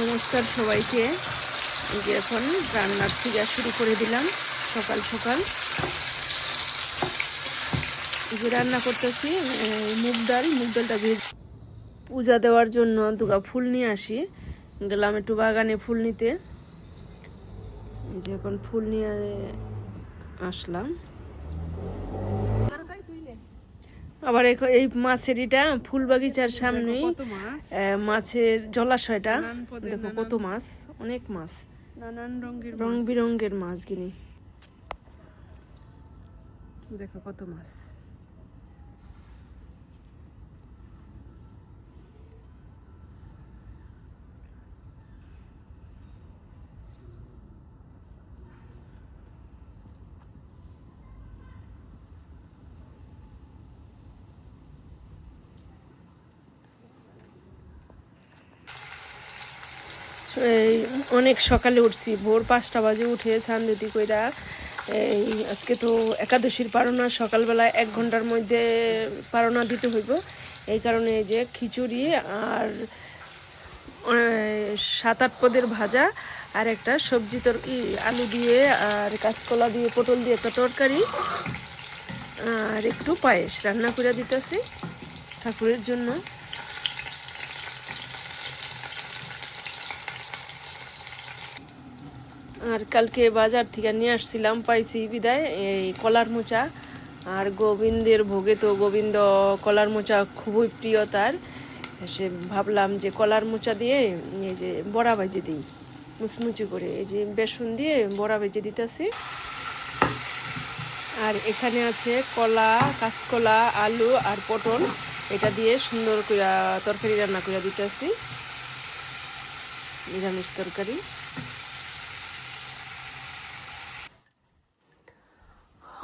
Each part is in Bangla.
নমস্কার সবাইকে। এই যে এখন রান্নার থেকে শুরু করে দিলাম সকাল সকাল। যে রান্না করতেছি মুগ ডাল, মুগ ডালটা ভেজ। পূজা দেওয়ার জন্য দুগা ফুল নিয়ে আসি। গেলাম একটু বাগানে ফুল নিতে। এই যে এখন ফুল নিয়ে আসলাম। আবার এই মাছের এটা ফুল বাগিচার সামনেই আহ, মাছের জলাশয়টা। দেখো কত মাছ অনেক মাছ। নানান রঙের রং বিরঙ্গের মাছ গিনি। দেখো কত মাছ। এই অনেক সকালে উঠছি। ভোর পাঁচটা বাজে উঠে ছান্দুতি কইরা এই আজকে তো একাদশীর পারনা সকালবেলা এক ঘণ্টার মধ্যে পারনা দিতে হইব। এই কারণে যে খিচুড়ি আর সাত আট পদের ভাজা আর একটা সবজি তর ই, আলু দিয়ে আর কাঁচকলা দিয়ে পটল দিয়ে একটা তরকারি আর একটু পায়েস রান্না করে দিতেছি ঠাকুরের জন্য। আর কালকে বাজার থেকে নিয়ে আসছিলাম, পাইছি বিদায়, এই কলার মোচা। আর গোবিন্দের ভোগে তো গোবিন্দ কলার মোচা খুবই প্রিয় তার। সে ভাবলাম যে কলার মোচা দিয়ে এই যে বড়া ভেজে দিই, মুচমুচি করে। এই যে বেসন দিয়ে বড়া ভেজে দিতেছি। আর এখানে আছে কলা, কাঁচকলা, আলু আর পটল। এটা দিয়ে সুন্দর করে তরকারি রান্না করে দিতেছি। নিরামিষ তরকারি।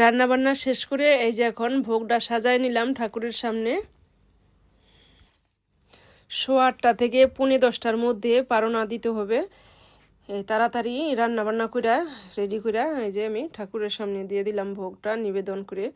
রান্না বান্না শেষ করে এই যে এখন ভোগটা সাজায় নিলাম ঠাকুরের সামনে। সোয়া আটটা থেকে পুনে দশটার মধ্যে পারণা দিতে হবে। তাড়াতাড়ি রান্নাবান্না করে রেডি করে এই যে আমি ঠাকুরের সামনে দিয়ে দিলাম ভোগটা, নিবেদন করে।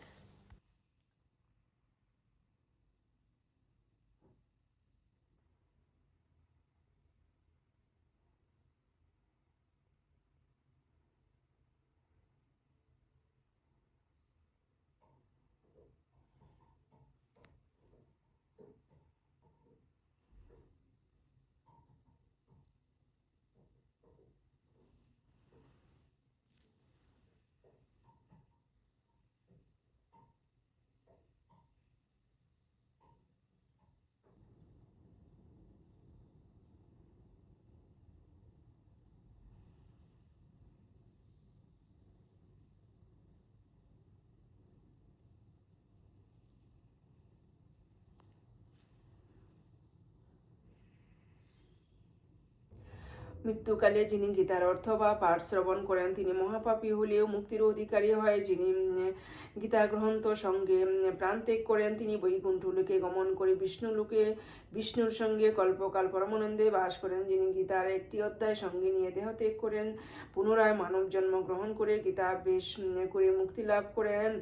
মৃত্যুকালে যিনি গীতার অর্থ বা পাঠ শ্রবণ করেন, তিনি মহাপাপী হলেও মুক্তির অধিকারী হয়। যিনি গীতা গ্রন্থ সঙ্গে প্রাণত্যাগ করেন, তিনি বৈকুণ্ঠ লোকে গমন করে বিষ্ণু লোকে, বিষ্ণুর সঙ্গে কল্পকাল পরমানন্দে বাস করেন। যিনি গীতার একটি অধ্যায় সঙ্গে নিয়ে দেহ ত্যাগ করেন, পুনরায় মানব জন্ম গ্রহণ করে গীতা বেশ করে মুক্তি লাভ করেন।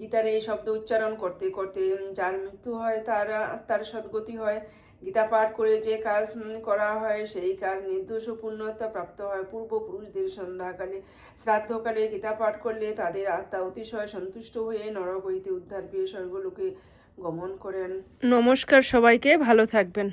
গীতার এই শব্দ উচ্চারণ করতে করতে যার মৃত্যু হয়, তার আত্মার সদ্গতি হয়। গীতা পাঠ করে যে কাজ করা হয়, সেই কাজ নির্দোষ পূর্ণতা প্রাপ্ত হয়। পূর্বপুরুষদের সন্ধ্যাকালে, শ্রাদ্ধকালে গীতা পাঠ করলে তাদের আত্মা অতিশয় সন্তুষ্ট হয়ে নরক হইতে উদ্ধার পেয়ে স্বর্গলোকে গমন করেন। নমস্কার সবাইকে, ভালো থাকবেন।